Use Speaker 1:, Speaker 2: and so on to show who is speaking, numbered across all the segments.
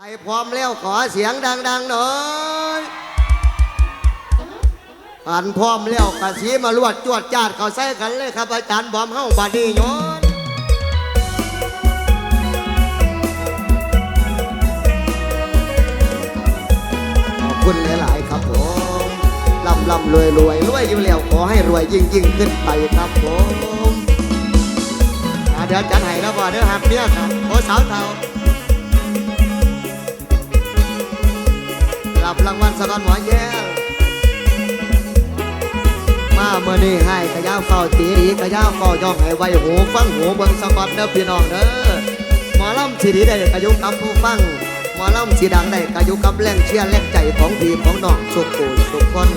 Speaker 1: ไปพร้อมแล้วขอเสียงดังๆหน่อยอันพร้อมแล้วกะสีมาลวดจวดจาดเขาใส่กันเลยครับอาจารย์บอมเฮ้าบาดีโยนขอบคุณหลายๆครับผมลำลำรวยรวยรวยอยู่แล้วขอให้รวยยิ่งยิ่งขึ้นไปครับผมอาเดี๋ยวจัดให้แล้วบ่เด้อหักเนี่ยครับโอ้สาวเทา รับรางวัลสะกอนหมอแย้วมาเมื่อนี้ให้กระยาเฝ้าตีดีกระยาเฝ้าย่องให้ไวหูฟังหูเบิ่งสะกอนเด้อพี่น้องเด้อหมอลำสีดีได้กระยุกับผู้ฟังหมอลำสีดังได้กระยุกกับแรงเชียร์แรงใจของพี่ของน้องสุขูสุขคน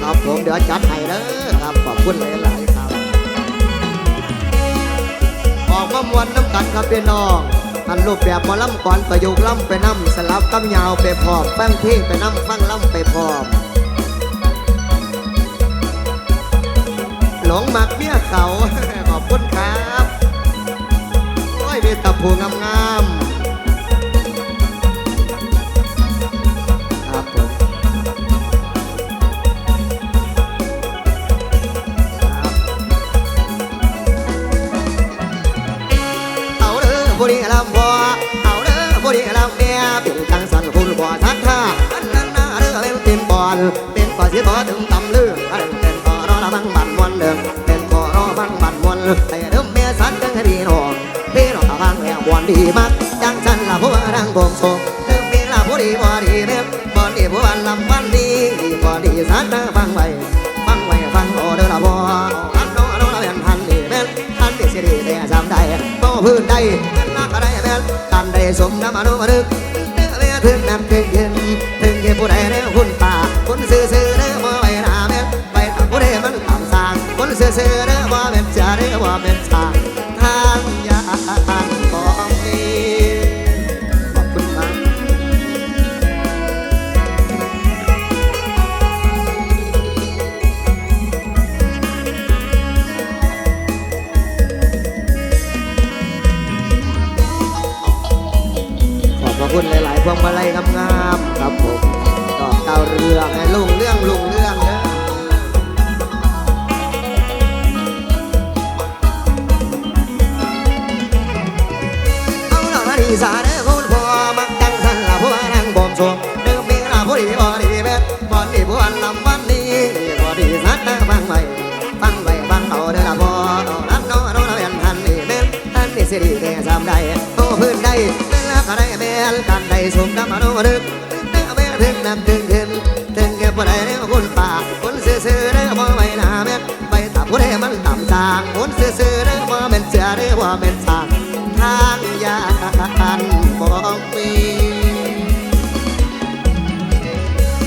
Speaker 1: ครับผมเดี๋ยวจัดให้เด้อครับขอบคุณหลายๆครับออกมามวนน้ำกันครับพี่น้อง ทันรูปแบบหมอลำก่อนประยุกต์ลำไปน้ำสลับกำยาวไปพร้อมฟังเพลงไปน้ำฟังลำไปพร้อมหลงหมักเมียเขาขอบคุณครับ โอ้ยเวตาผูงาม บุรีลำบัวเอาเด้อบุรีลำเนี่ยเป็นจังสันคุณบ่ทักท่าอันนั้นน่าเด้อเป็นเต็มบอลเป็นก่อสิต่อถึงตำลืออันเป็นก่อรอละบังบันมวนเดิมเป็นก่อรอบังบันมวนให้เดิมเมียสันจังให้พี่น้องพี่น้องตะบังแอบวนดีมากจังสันละผู้ว่าดังโกงโซเดิมมีละผู้ดีบ่ดีเด้อบ่ดีผู้วันลำวันดีบ่ดีสันนะฟังไว้ฟังไว้ฟังโอเด้อละบ่อันโนอันโนละเป็นพันดีแม่นพันดีสิดีแต่จำได้บ่พื้นใด กันได้ สิดีแก่สามได้โตพื้นได้เป็นละก็ได้แม่นกันได้สมน้ำอนุรึกเด้อแม่ถึงนำถึงขึ้นถึงเก็บบ่ได้เด้อคุณป่าคุณซื่อๆเด้อบ่ไว้หน้าแม่นไปตับผู้ใดมันต่ำจางคุณซื่อๆเด้อบ่แม่นเสือเด้อบ่แม่นสางทางยานบ่มี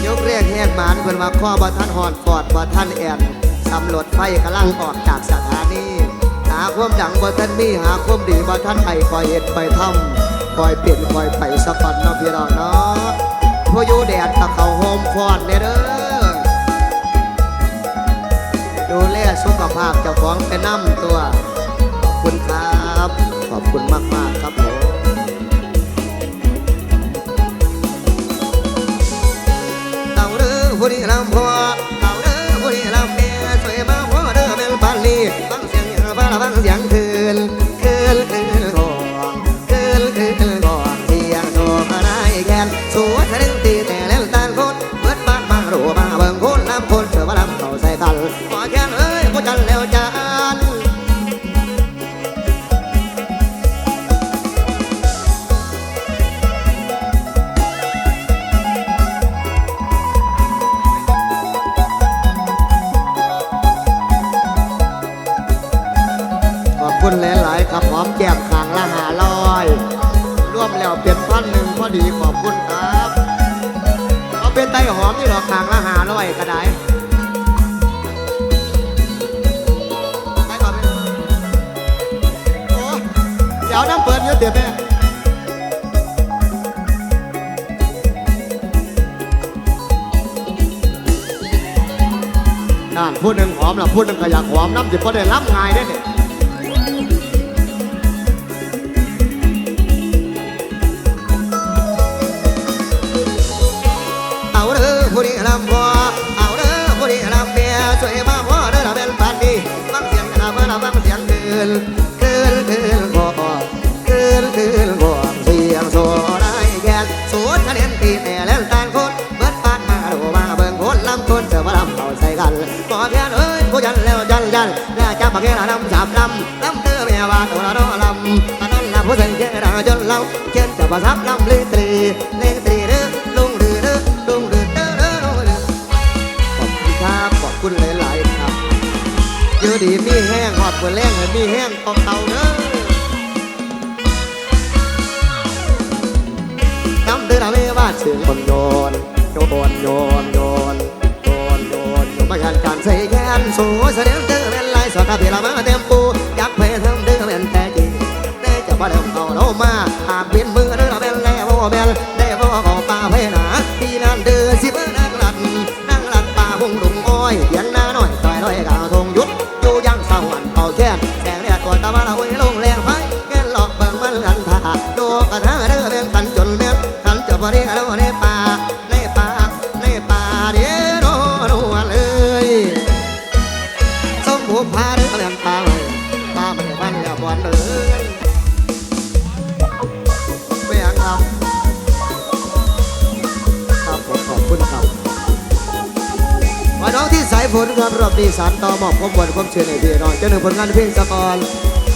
Speaker 1: ยกเรียกแหกหมานเพิ่นว่าข้อบ่ท่านหอดฟอดบ่ท่านแอนตำรวจไฟกำลังออกจากสถานีาความดังบ่ท่านมีหาความดีบ่ท่านไปคอยเฮ็ดคอยทำคอยเปลี่ยนคอยไปสะก่อนเนาะพี่น้องเนาะผู้อยู่แดดตะเขาโฮมฟอนเด้อเด้อดูแลสุขภาพเจ้าของไปนำตัว ขอบคุณครับ ขอบคุณมากๆครับผมเอาเด้อผู้ดีลำพัวเอาเด้อผู้ดีลำเมียสวยมาพัวเด้อเป็นปานลี เอ้ นั่นพูดหนึ่งหอมละพูดหนึ่งขยะหอมน้ำจิบก็ได้รับง่ายได้เนี่ยเอาเด้อผู้นี้ลำบ่เอาเด้อผู้นี้ลำเมียช่วยมาพ่อเด้อเรเป็นปันดีฟังเสียงกันนะเมื่อเรางเสียงเดิน กแก่ลำสาบลำลำเธอแม่ว่าตัวเราลำอันนั้นลำผู้สังเกตเราจนเราเขียนจะมาซับลำเลตรีเลตรีเด้อลุงเด้อเด้อลุงเด้อเด้อเด้อเด้อขอบคุณครับขอบคุณหลายๆครับเยอะดีมีแห้งหอดหัวแรงให้มีแห้งของเขาเด้อน้ำเดือดอะไรว่าเสียงคนโยนโยนโยนโยนโยนโยนโยนมาการการใส่แขนสูแสดงเจอเป็นลาย สอดเพียละมาเต็มปูอยากเพยทำเดือเป็นแต่จีแต่จะมาเดิมเอาเรามาหาบเป็นมือ รับรอบนี้สารต่อหมอบความบวนความเชื่อในพี่น้องเจ้าหนึ่งผลงานเพลงสะกอน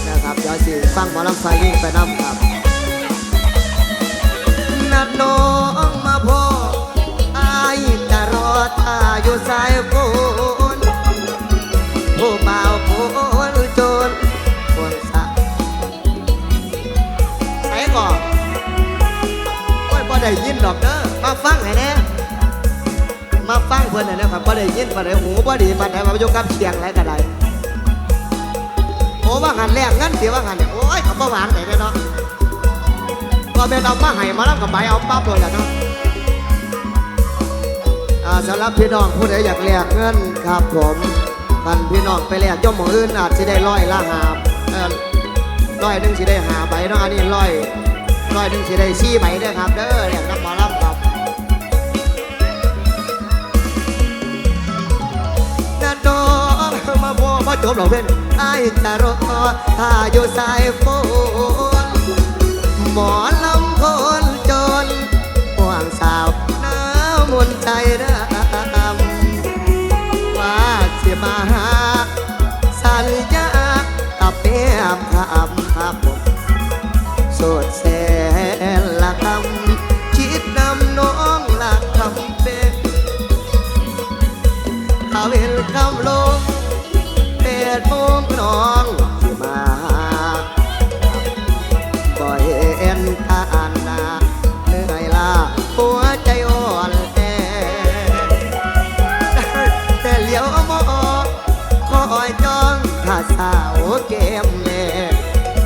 Speaker 1: นะครับอยาสิฟังหมอลำไฟยิ่งไปน้ำครับนัดน้องมาพออายจะรอท่าอยู่สายฝนผู้เบาผู้โจรคนสะใส่ก่อนโอ้ยบ่ได้ยินดอกเด้อมาฟังให้แน่ มาฟังเพื่อนหน่อยนะครับบ่ได้ยินบ่ได้หูบ่ดีบ่ได้มาอยู่กับเสียงอะไรก็ได้โอ้ว่าหันแรงงั้นเสียว่าหันโอ้ยเขาบ่หวานไหนเนาะก็เป็นเอามาให้มาแล้วก็ไปเอาปั๊บเลยแหละเนาะอ่าสำหรับพี่น้องผู้ใดอยากแลกเงินครับผมกันพี่น้องไปแลกย่อมหมองอื่นอาจจะได้ร้อยละหาเออร้อยหนึ่งสิได้หาใบเนาะอันนี้ร้อยร้อยหนึ่งสิได้สี่ใบเด้อครับเด้อแลกน้ำ จบหรอกเพื่อนไอ้จะรอถ้าอยู่สายฝนหมอลำคนจนห่วงสาวน้ำมนใจดำว่าสิมาหาสัญญากับเมียคำครับผมสุดแสาวเกมแม่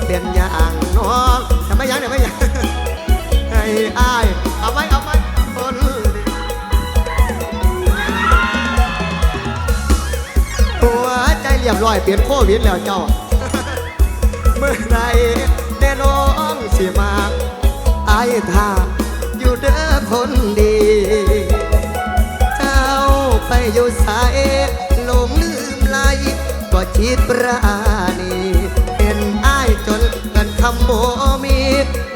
Speaker 1: เป็นอย่างน้องทำไมยังเนี่ยไม่ยังให้อายเอาไว้เอาไว้คนหัวใจเรียบร้อยเปลี่ยนโควิดแล้วเจ้า เมื่อไรแน่น้องสิมาไอ้ายท่าอยู่เด้อคนดี เจ้าไปอยู่สาย ก็ชิดปราณีเป็นอ้ายจนกันคำโมมี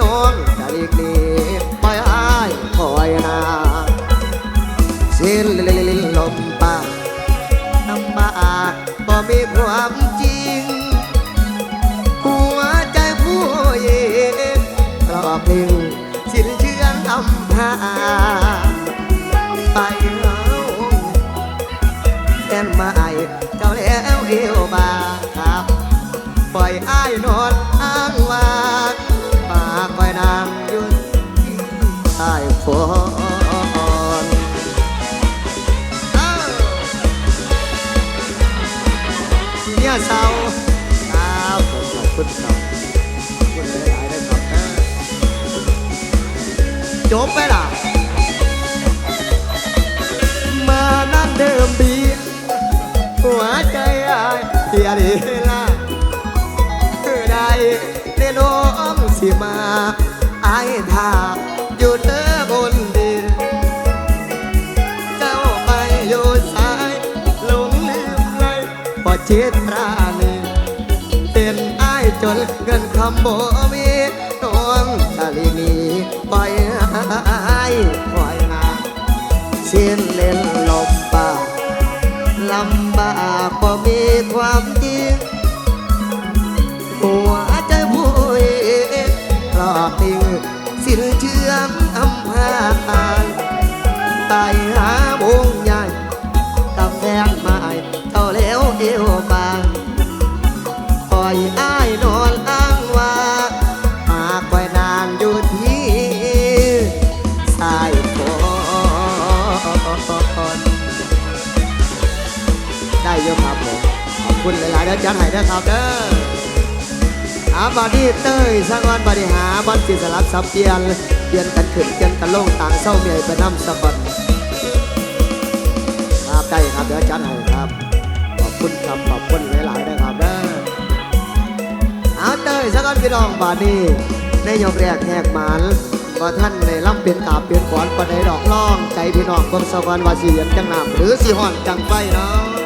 Speaker 1: น้องจะรีกหนีปล่อยอ้ายคอยนาสิ้นลิลลมปากน้ำบากบ่มีความจริง หัวใจผู้เย็นกรอบพิงสิ้นเชื่องอำพา ครับผมขอบคุณครับขอบคุณหลายๆนะครับเออจบไปล่ะ มานั่นเดิมบีหัวใจอายเทียดีละคือได้เรียนน้องสิมาอายท่าอยู่เด้อบนดินเจ้าไปอยู่สายหลงลืมเลยพอเชิดปราณีเป็นอ้า จนเงินคำโบมีน้องตะลีมีปล่อยหายปล่อยหาเส้นเล่นหลบป่าลำบากก็มีความจริง หัวใจผู้หญิงกรอบติงสิ้นเชื่อมอำพาง คุณหลายๆเด้อจันให้เด้ครับเด้ออาบาดีเต้ยสังวันบริหาบันสิสลับสับเปลี่ยนเปลี่ยนกันขึ้นเปลี่ยนกันลงต่างเศร้าเมียไปน้ำสะบัดครับได้ครับเดี๋ยวจัดให้ครับขอบคุณครับขอบคุณหลายๆนะครับเด้อเอาเต้ยสังวันพี่น้องบาดีในยกแรกแหกหมันว่าท่านในล่ำเป็นกาเป็นขอนปนในดอกล่อง ใจพี่น้องความสวรรค์ว่าสีเย็นจังน้ำหรือสีห่อนจังไฟเนาะ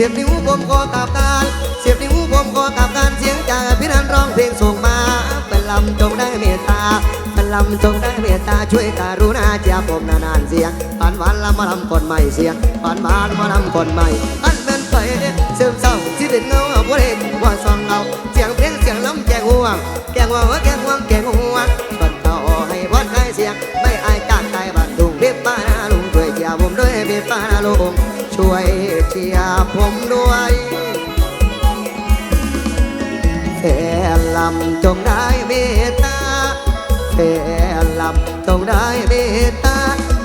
Speaker 1: สียบนิ้วผมก็กับการเสียบนิ้วผมก็กับการเสียงจากพี่นันร้องเพลงส่งมาเป็นลำจงได้เมตตาเป็นลำจงได้เมตตาช่วยการุณาเจียผมนานๆเสียงปานหวานละมาลำคนใหม่เสียงปานหวานมาลำคนใหม่อันเป็นไปเสื่มเศร้าที่เป็นเงาบ่ได้ว่าซองเงาเสียงเพลงเสียงลำแกงห่วงแกงห่วงแกงห่วงแกงห่วงบัดต่อให้พอดใครเสียงไม่อายจากใจบัดดุงเบียบป้านาลุงช่วยเจียผมด้วยเบียบป้านาลุง ช่วยเชียร์ผมด้วยแฟนลำจงได้เมตตาแฟนลำจงได้เมตตา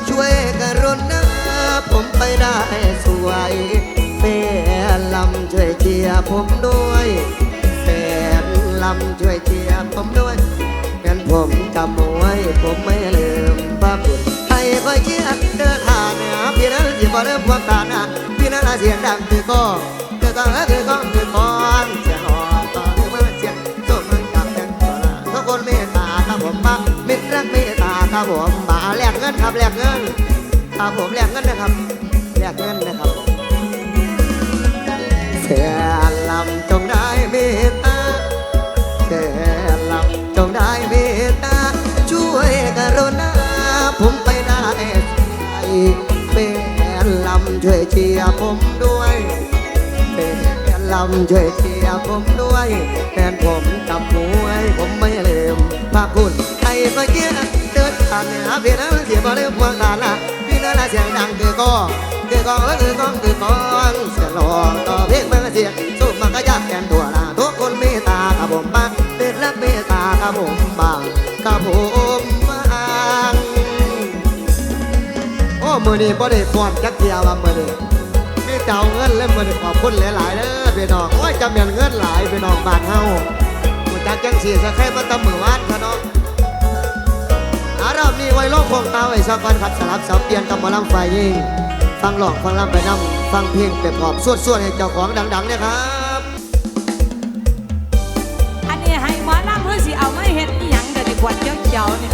Speaker 1: ช่วยกรุณาผมไปได้สวยแฟนลำช่วยเชียร์ผมด้วยแฟนลำช่วยเชียร์ผมด้วยงั้นผมจำไว้ผมไม่ลืมพระคุณ นั้นสิบ่เริ่มควาตานะพี่นั้นเสียงดังคือก็คือก็คือก็คือก้อนเสียงออนต่อคือเมื่อเสียงจทย์มันกับเป็นตัวละทุกคนเมตตาครับผมมามิตรรักเมตตาครับผมมาแลกเงินครับแลกเงินครับผมแลกเงินนะครับแลกเงินนะครับผมแฟนลำจงได้เมตตาแก่ลำจงได้เมตตาช่วยกรุณาผมไปได้ ช่วยเชียร์ผมด้วยเป็นลำช่วยเชียร์ผมด้วยแฟนผมกับมวยผมไม่ลืมพระคุณไอ้เมื่อกี้เดินทางเนี่ยพี่นั้นเสียบ่ลืมพวงตาละพี่นั้นเสียงดังคือก็คือก็คือกองคือกองเสียงหลอกต่อเพลงเมื่อเสียงสู้มันก็ยากแกนตัวละทุกคนเมตตากับผมบ้างเป็นรักเมตตากับผมบ้างกับผม มือนี้บ่ได้ฟอนจักเทียว่ามือนี้มีเจ้าเงินแล้วมือนี้ขอบคุณหลายๆเด้อพี่น้องโอ้ยจำเนียนเงินหลายพี่น้องบ้านเฮาผู้จักจังสีสะใครมาตำมือวานเขาเนาะอารอบนี้ไว้โลกคงตาไว้สักวันขัดสลับสับเปลี่ยนกับหมอลำไฟยิงฟังหลอกฟังลำไปนำฟังเพลงไปพร้อมสวดๆให้เจ้าของดังๆเนี่ยครับ
Speaker 2: อันนี้ให้หมอลำเพื่อสิเอาไม่เห็นอีหยังเดี๋ยวในขวดเขียวๆเนี่ย